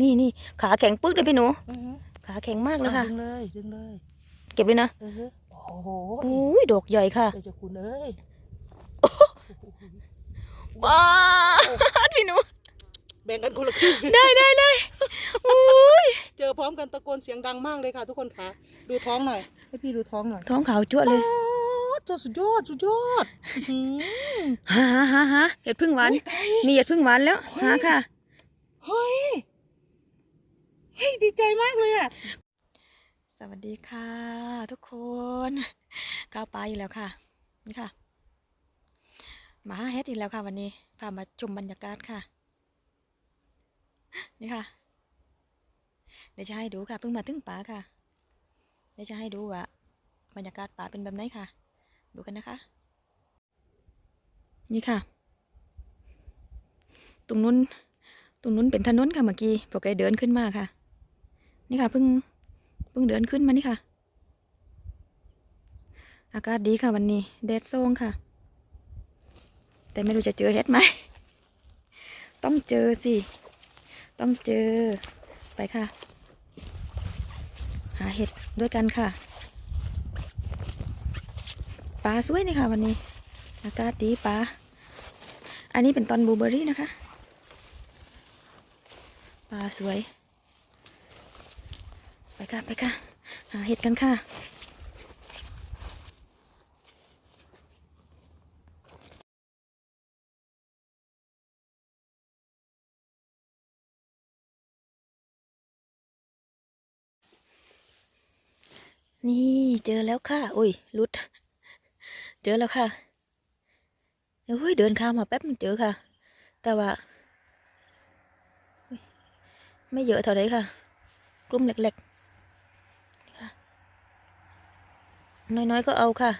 นี่นี่ขาแข็งปึ๊กเลยพี่หนู อือฮึขาแข็งมากเลยค่ะ ดึงเลยดึงเลยเก็บเลยนะเออฮึโอ้โหอุ้ยดอกใหญ่ค่ะเจ้าคุณเอ้ยว้าดพี่หนู แบ่งกันคนละครึ่งได้ได้ได้อุ้ยเจอพร้อมกันตะโกนเสียงดังมากเลยค่ะ ทุกคนค่ะดูท้องหน่อยให้พี่ดูท้องหน่อยท้องขาวจั่วเลยโอ้เจ้าสุดยอดสุดยอดอื้อหือหาหาหาหาเห็ดพึ่งหวานอุ๊ยตายมีเห็ดพึ่งหวานแล้วเฮ้ยหาค่ะเฮ้ยเฮ้ ยดีใจมากเลยอะ สวัสดีค่ะ ทุกคนก้าวปลาอยู่แล้วค่ะ นี่ค่ะมาหาเฮ็ดอีกแล้วค่ะ วันนี้พามาชมบรรยากาศค่ะ นี่ค่ะ เดี๋ยวจะให้ดูค่ะเพิ่งมาถึงป่าค่ะ เดี๋ยวจะให้ดูว่าบรรยากาศป่าเป็นแบบไหนค่ะ ดูกันนะคะ นี่ค่ะ ตรงนู้นตรงนู้นเป็นถนนค่ะเมื่อกี้พวกแกเดินขึ้นมาค่ะ นี่ค่ะเพิ่งเพิ่งเดินขึ้นมานี่ค่ะ อากาศดีค่ะวันนี้แดดส่องค่ะ แต่ไม่รู้จะเจอเห็ดไหม ต้องเจอสิ ต้องเจอ ไปค่ะ หาเห็ดด้วยกันค่ะปลาสวยนี่ค่ะวันนี้ อากาศดีปลา อันนี้เป็นตอนบลูเบอร์รี่นะคะ ปลาสวย ไปค่ะไปค่ะ หาเห็ดกันค่ะ นี่เจอแล้วค่ะ อุ้ยลุด เจอแล้วค่ะเฮ้ยเดินข้ามมาแป๊บมันเจอค่ะ แต่ว่า ไม่เยอะเท่าไหร่ค่ะ กลุ่มเล็กๆ ค่ะ น้อยๆก็เอาค่ะ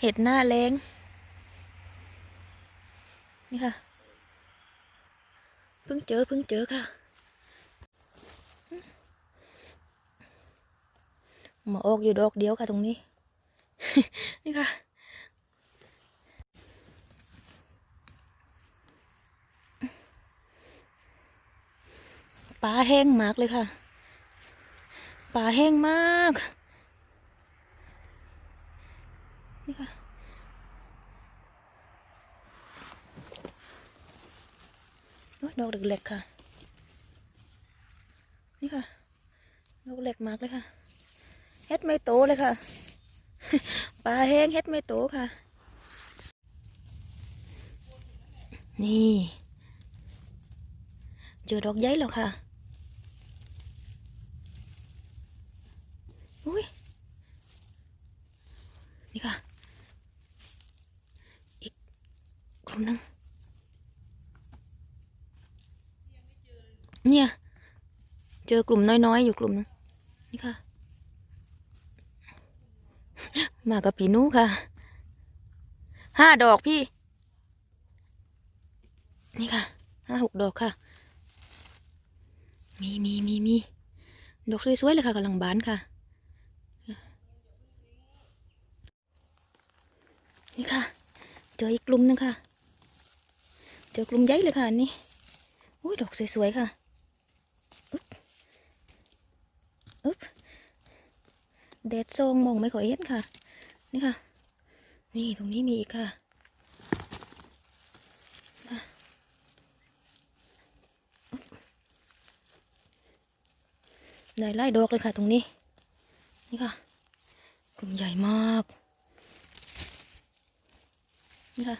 เห็ดหน้าแรงนี่ค่ะ เพิ่งเจอเพิ่งเจอค่ะมาออกอยู่ดอกเดียวค่ะตรงนี้ นี่ค่ะปลาแห้งมากเลยค่ะ ปลาแห้งมาก นี่ค่ะโอ้ดอกเล็กๆค่ะ นี่ค่ะ ดอกเล็กมากเลยค่ะ เฮ็ดไม่โตเลยค่ะ ปลาแห้งเฮ็ดไม่โตค่ะ นี่ เจอดอกใหญ่แล้วค่ะ อุ้ยนี่ค่ะ อีกกลุ่มหนึงเนี่ย เจอกลุ่มน้อยๆ อยู่กลุ่มหนึงนี่ค่ะ มากับพี่นูค่ะ ห้าดอกพี่ นี่ค่ะ ห้าหกดอกค่ะ มีมีมีมี ดอกสวยๆเลยค่ะกำลังบานค่ะ นี่ค่ะ เจออีกกลุ่มหนึงค่ะ เจอกลุ่มใหญ่เลยค่ะนี่อุ้ยดอกสวยๆค่ะอึ๊บอึ๊บแดดซองมองไม่ค่อยเห็นค่ะ นี่ค่ะ นี่ตรงนี้มีอีกค่ะค่ะได้ไล่ดอกเลยค่ะตรงนี้ นี่ค่ะ กลุ่มใหญ่มาก นี่ค่ะ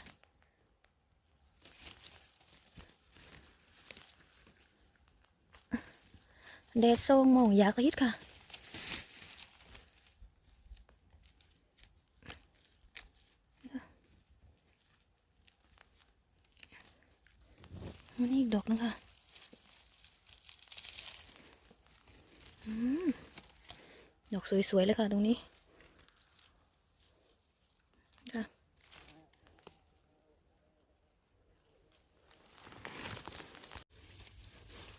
แดดส่องมองยากิดค่ะมันนี่อีกดอกนึงค่ะอืมดอกสวยๆเลยค่ะตรงนี้ ค่ะ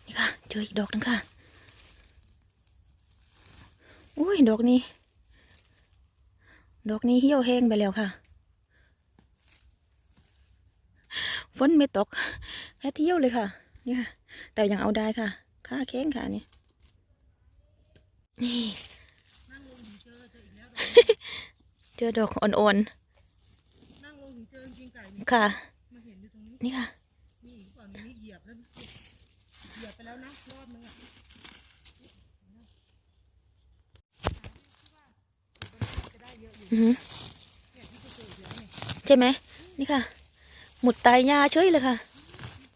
นี่ค่ะ เจออีกดอกนึงค่ะ อุ้ยดอกนี้ ดอกนี้เหี่ยวแห้งไปแล้วค่ะ ฝนไม่ตกแค่เที่ยวเลยค่ะนี่ค่ะแต่ยังเอาได้ค่ะ ค่าแข้งค่ะนี่นี่เจอดอกอ่อนๆค่ะ นี่ค่ะ มีอีกเปล่านี่เหยียบแล้วเหยียบไป แล้วนะรอบนึงอะอือหือเนี่ยที่จะเจออีกแล้วเนี่ยใช่ไหมนี่ค่ะ หมุดตายยาเฉยเลยค่ะ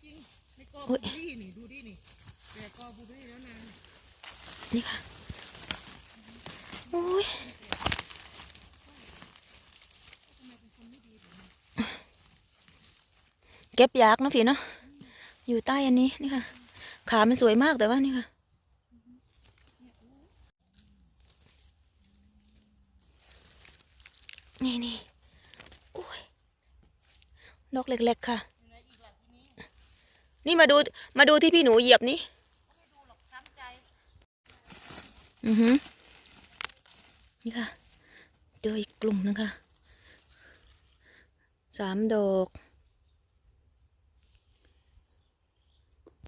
จริงๆในกออุ๊บูยรี่นี่ดูดินี่แต่กอบูรี่แล้วนางนี่ค่ะโอ้ยเก็บยากเนอะพี่เนาะอยู่ใต้อันนี้นี่ค่ะ ขามันสวยมากแต่ว่านี่ค่ะ นี่นี่โอ้ยดอกเล็ก ๆ ค่ะ นี่มาดูมาดูที่พี่หนูเหยียบนี่ช้อือหือนี่ค่ะ เจออีกกลุ่มหนึงค่ะ สามดอก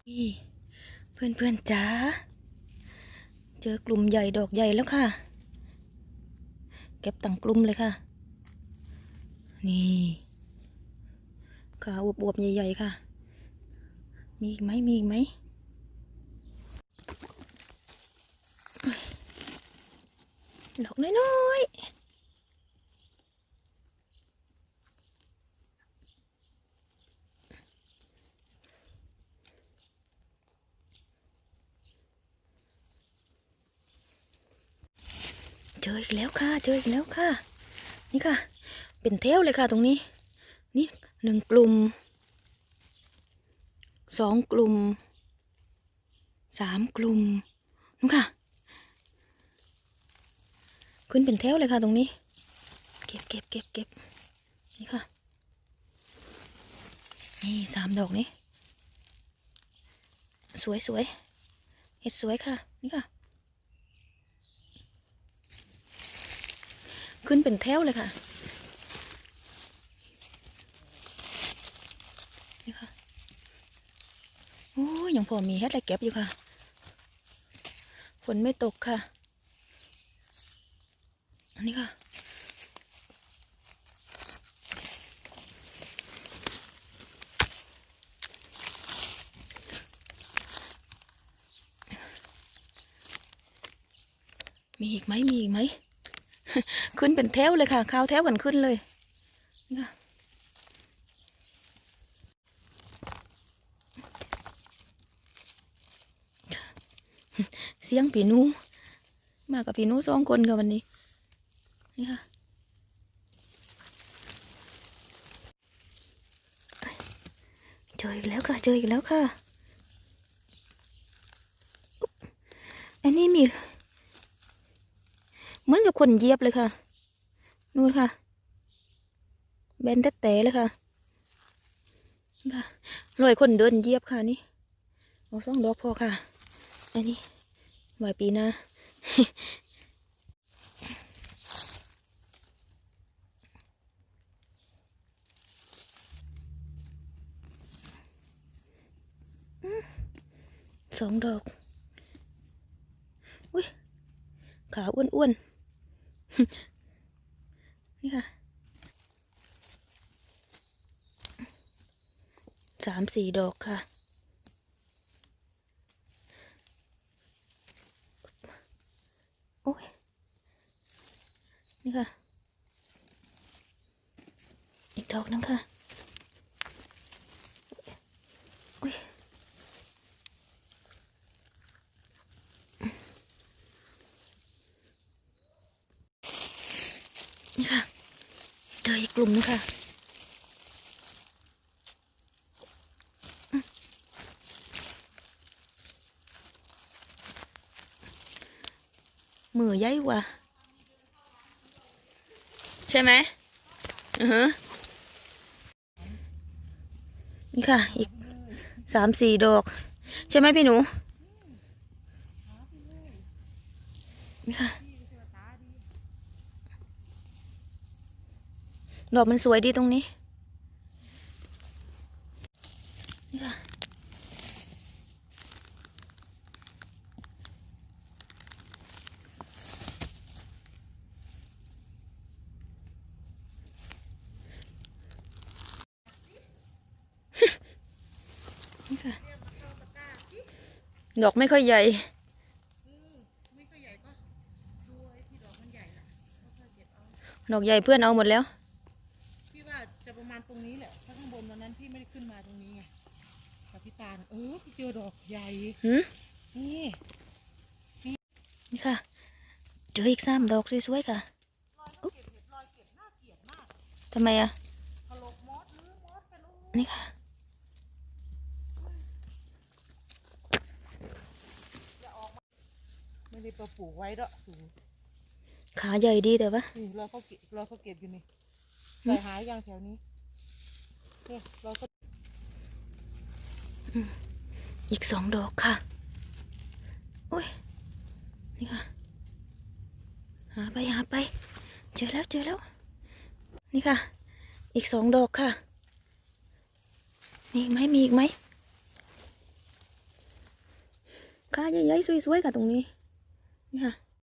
นี่ เพื่อนๆจ๋าเจอกลุ่มใหญ่ดอกใหญ่แล้วค่ะ เก็บตั้งกลุ่มเลยค่ะ นี่ขาอวบๆใหญ่ๆค่ะ มีอีกไหมมีอีกไหมดอกน้อยๆ ออีกแล้วค่ะ เจออีกแล้วค่ะ นี่ค่ะ เป็นเทวเลยค่ะตรงนี้ นี่หนึ่งกลุ่มสองกลุ่มสามกลุ่มนู่นค่ะ ขึ้นเป็นแถวเลยค่ะตรงนี้ เก็บเก็บเก็บเก็บนี่ค่ะ นี่สามดอกนี้ สวยสวยเห็ดสวยค่ะ นี่ค่ะ ขึ้นเป็นแถวเลยค่ะนี่ค่ะโอ้ยยังพอมีเห็ดอะไรเก็บอยู่ค่ะฝนไม่ตกค่ะ อันนี้ค่ะมีอีกไหมมีอีกไหม ขึ้นเป็นแถวเลยค่ะข้าวแถวกันขึ้นเลยนะเสียงผีนู มากับผีนูสองคนค่ะวันนี้นี่ค่ะเจออีกแล้วค่ะเจออีกแล้วค่ะอันนี้มี คนเยียบเลยค่ะ นู่นค่ะ แบนแต่แต่เลยค่ะนี่ค่ะรอยคนเดินเยียบค่ะนี่เอาสองดอกพอค่ะ อันนี้ไว้ปีหน้าสองดอก อุ้ย ขาอ้วนๆ นี่ค่ะสามสี่ดอกค่ะ โอ้ย นี่ค่ะ อีกดอกนึงค่ะอุ้ย นี่ค่ะ เจ อีกกลุ่มนึงค่ะมือใหญ่กว่าใช่ไหมอือฮะนี่ค่ะ อีกสามสี่ดอก ใช่ไหมพี่หนู นี่ค่ะ ดอกมันสวยดีตรงนี้ดอกไม่ค่อยใหญ่ดอกใหญ่เพื่อนเอาหมดแล้วาณตรงนี้แหละเพราะข้างบนวันนั้นพี่ไม่ได้ขึ้นมาตรงนี้ไงกับพี่ตาลเออพี่เจอดอกใหญ่หืมนี่นี่ค่ะ เจออีกสามดอกสวยๆค่ะรอยต้องเก็บเห็ดรอยเก็บน่าเกลียดมากทำไมอะถลกมอสหรือมอสกันโอ้นี่ค่ะไม่ได้ปลูกไว้ด้วยสูงขาใหญ่ดีแต่ว่านี่รอยเขาเก็บรอยเขาเก็บอยู่นี่หืใส่มหายอย่างแถวนี้ เนี่ยรอยเขาอีกสองดอกค่ะ อุ้ย นี่ค่ะ หาไปหาไป เจอแล้วเจอแล้ว นี่ค่ะ อีกสองดอกค่ะ มีอีกไหมมีอีกไหมขาใหญ่ๆสวยๆค่ะตรงนี้ นี่ค่ะ